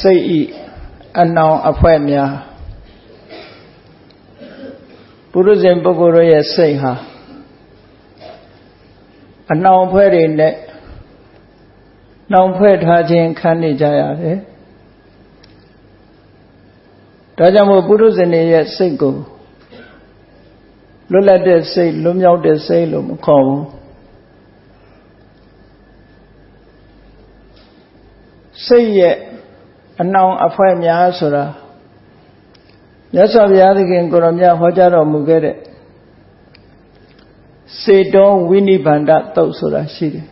စိတ်ဤအနောင်အဖွဲများပုရုဇဉ်ပုဂ္ဂိုလ်ရဲ့စိတ်ဟာအနောင်ဖွဲတွေနဲ့နှောင်ဖွဲ့ထားခြင်းခံနေကြရတယ်ဒါကြောင့်မို့ပုရုဇဉ်ရဲ့စိတ်ကိုလွတ်လပ်တဲ့စိတ်လွတ်မြောက်တဲ့စိတ်လို့မခေါ်ဘူးစိတ်ရဲ့ အနောင်အဖွဲများဆိုတာမြတ်စွာဘုရားသခင်ကိုရောမြတ်ဟောကြားတော်မူခဲ့တဲ့စေတောဝိနိဗ္ဗန္ဒတုတ်ဆိုတာရှိတယ်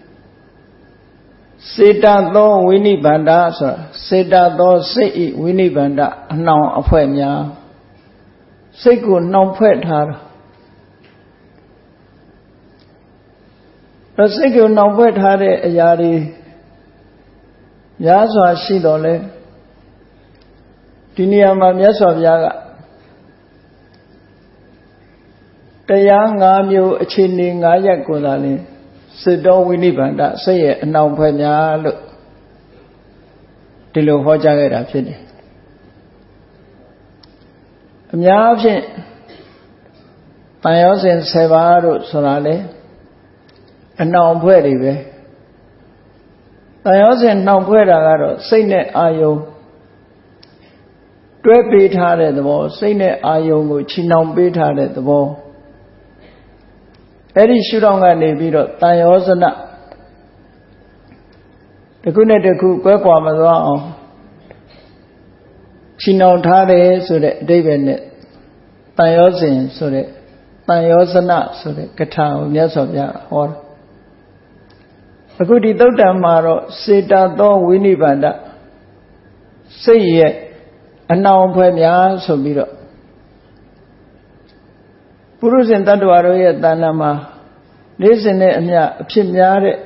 စေတသောဝိနိဗ္ဗန္ဒဆိုတာစေတသောစိတ်ဤဝိနိဗ္ဗန္ဒအနှောင်အဖွဲများစိတ်ကိုနှောင်ဖွဲ့ထားတာတော့စိတ်ကိုနှောင်ဖွဲ့ထားတဲ့အရာတွေများစွာရှိတော်လဲ ဒီနေရာမှာမြတ်စွာဘုရားကတရား၅မျိုးအခြေအနေ၅ရပ်ကိုသာလင်းစေတောဝိနိဗ္ဗန္ဒစိတ်ရဲ့အနှောင်ဖွဲ့များလို့ဒီလိုဟောကြားခဲ့တာဖြစ်တယ်အများအားဖြင့်တန်ရောစဉ်7ပါးတို့ဆိုတာလေအနှောင်ဖွဲ့တွေပဲတန်ရောစဉ်နှောင်ဖွဲ့တာကတော့စိတ်နဲ့အာယုံ တွဲပေးထားတဲ့သဘောစိတ်နဲ့အာယုံကိုချီနှောင်ပေးထားတဲ့သဘောအဲ့ဒီရှုထောင့်ကနေပြီးတော့တန်ရောစနတခုနဲ့တခုကွဲကွာမသွားအောင်ချီနှောင်ထားတယ်ဆိုတဲ့အဓိပ္ပာယ်နဲ့တန်ရောစဉ်ဆိုတဲ့တန်ရောစနဆိုတဲ့ကထာကိုမြတ်စွာဘုရားဟောတယ်အခုဒီသုတ်တံမှာတော့စေတသောဝိနိဗ္ဗန္ဒစိတ်ရဲ့ အနှောင်ဖွဲ့များဆိုပြီးတော့ပုရုဇဉ်တ attva တို့ရဲ့တဏ္ဍာမှာနေ့စဉ်နဲ့အမျှအဖြစ်များတဲ့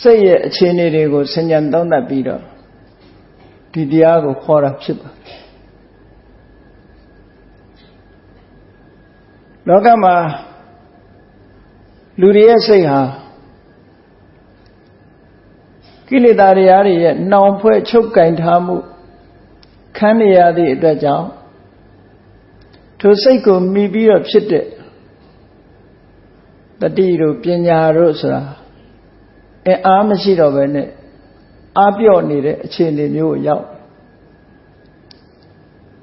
စိတ်ရဲ့အခြေအနေတွေကိုဆင်ញံသုံးသပ်ပြီးတော့ဒီတရားကိုခေါ်တာဖြစ်ပါလောကမှာလူတွေရဲ့စိတ်ဟာကိလေသာတွေရဲ့နှောင်ဖွဲ့ချုပ်ကင်ထားမှု ခံနေရသည့်အတွက်ကြောင့်ထိုစိတ်ကိုမိပြီးတော့ဖြစ်တဲ့တတိတို့ပညာတို့ဆိုတာအအားမရှိတော့ဘဲနဲ့အားပြော့နေတဲ့အခြေအနေမျိုးကိုရောက်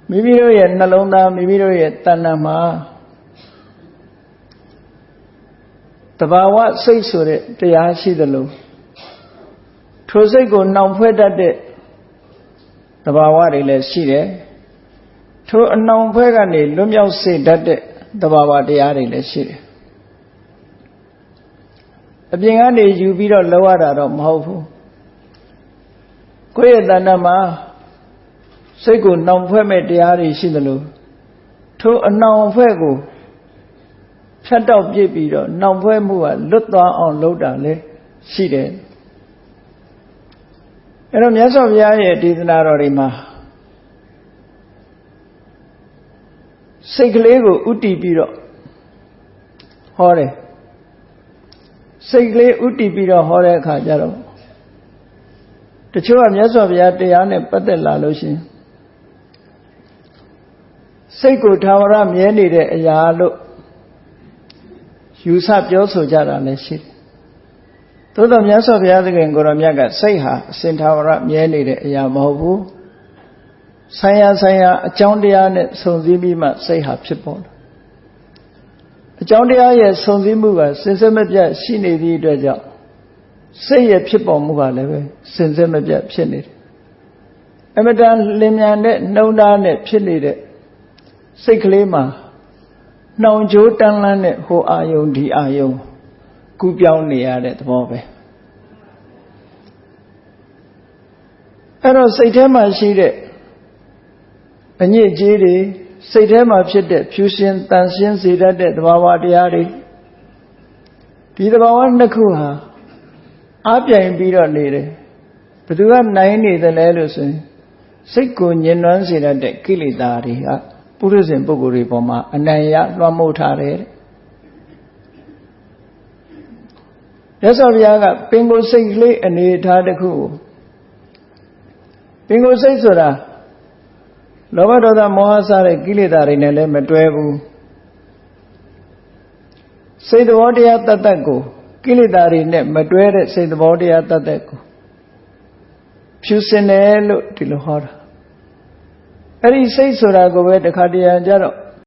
မိမိတို့ရဲ့နှလုံးသားမိမိတို့ရဲ့တဏ္ဍာမှာတဘာဝစိတ်ဆိုတဲ့တရားရှိသလိုထိုစိတ်ကိုနှောင်ဖွဲ့တတ်တဲ့တ ဘာဝတွေလည်းရှိတယ်ထိုအနှောင်ဖွဲ့ကနေလွတ်မြောက်စေတတ်တဲ့တဘာဝတရားတွေလည်းရှိတယ်အပြင်ကနေယူပြီးတော့လောရတာတော့မဟုတ်ဘူးကိုယ့်ရဲ့တဏ္ဍမှာစိတ်ကိုနှောင်ဖွဲ့မဲ့တရားတွေရှိသလိုထိုအနှောင်ဖွဲ့ကိုဖြတ်တော့ပြစ်ပြီးတော့နှောင်ဖွဲ့မှုကလွတ်သွားအောင်လုပ်တာလည်းရှိတယ် အဲ့တော့မြတ်စွာဘုရားရဲ့ဒေသနာတော်တွေမှာစိတ်ကလေးကိုဥတည်ပြီးတော့ဟောတယ်စိတ်ကလေးဥတည်ပြီးတော့ဟောတဲ့အခါကျတော့တချို့ကမြတ်စွာဘုရားတရားနဲ့ပတ်သက်လာလို့ရှင်စိတ်ကိုထာဝရမြဲနေတဲ့အရာလို့ယူဆပြောဆိုကြတာလည်းရှိတယ်။ သို့တော်မြတ်စွာဘုရားသခင်ကိုရောမြတ်ကစိတ်ဟာအစင်ထာဝရမြဲနေတဲ့အရာမဟုတ်ဘူး။ဆိုင်ရာဆိုင်ရာအကြောင်းတရားနဲ့စုံစည်းပြီးမှစိတ်ဟာဖြစ်ပေါ်တယ်အကြောင်းတရားရဲ့ဆုံစည်းမှုကစင်စစ်မပြတ်ရှိနေသည့်အတွက်ကြောင့်စိတ်ရဲ့ဖြစ်ပေါ်မှုကလည်းပဲစင်စစ်မပြတ်ဖြစ်နေတယ်အမတန်လင်မြန်တဲ့နှုံသားနဲ့ဖြစ်နေတဲ့စိတ်ကလေးမှာနှောင်ကြိုးတန်းလန်းတဲ့ဟိုအာယုံဒီအာယုံ ကူးပြောင်းနေရတဲ့သဘောပဲအဲ့တော့စိတ်ထဲမှာရှိတဲ့အညစ်အကြေးတွေစိတ်ထဲမှာဖြစ်တဲ့ဖြူရှင်တန်ရှင်းစေတတ်တဲ့သဘာဝတရားတွေဒီသဘာဝနှစ်ခုဟာအပြိုင်ပြီးတော့နေတယ်ဘယ်သူကနိုင်နေတယ်လဲလို့ဆိုရင်စိတ်ကိုညှဉ်းနှွမ်းစေတတ်တဲ့ကိလေသာတွေကပုရိသေပုဂ္ဂိုလ်တွေပေါ်မှာအနိုင်ရလွှမ်းမိုးထားတယ် ရသော်ဘုရားကပင်ကိုယ်စိတ်ကလေးအနေထားတစ်ခုကိုပင်ကိုယ်စိတ်ဆိုတာလောဘဒေါသမောဟစတဲ့ကိလေသာတွေနဲ့လည်းမတွဲဘူးစိတ်သဘောတရားတတ်တတ်ကိုကိလေသာတွေနဲ့မတွဲတဲ့စိတ်သဘောတရားတတ်တတ်ကိုဖြူစင်တယ်လို့ဒီလိုဟောတာအဲ့ဒီစိတ်ဆိုတာကိုပဲတခါတရံကြတော့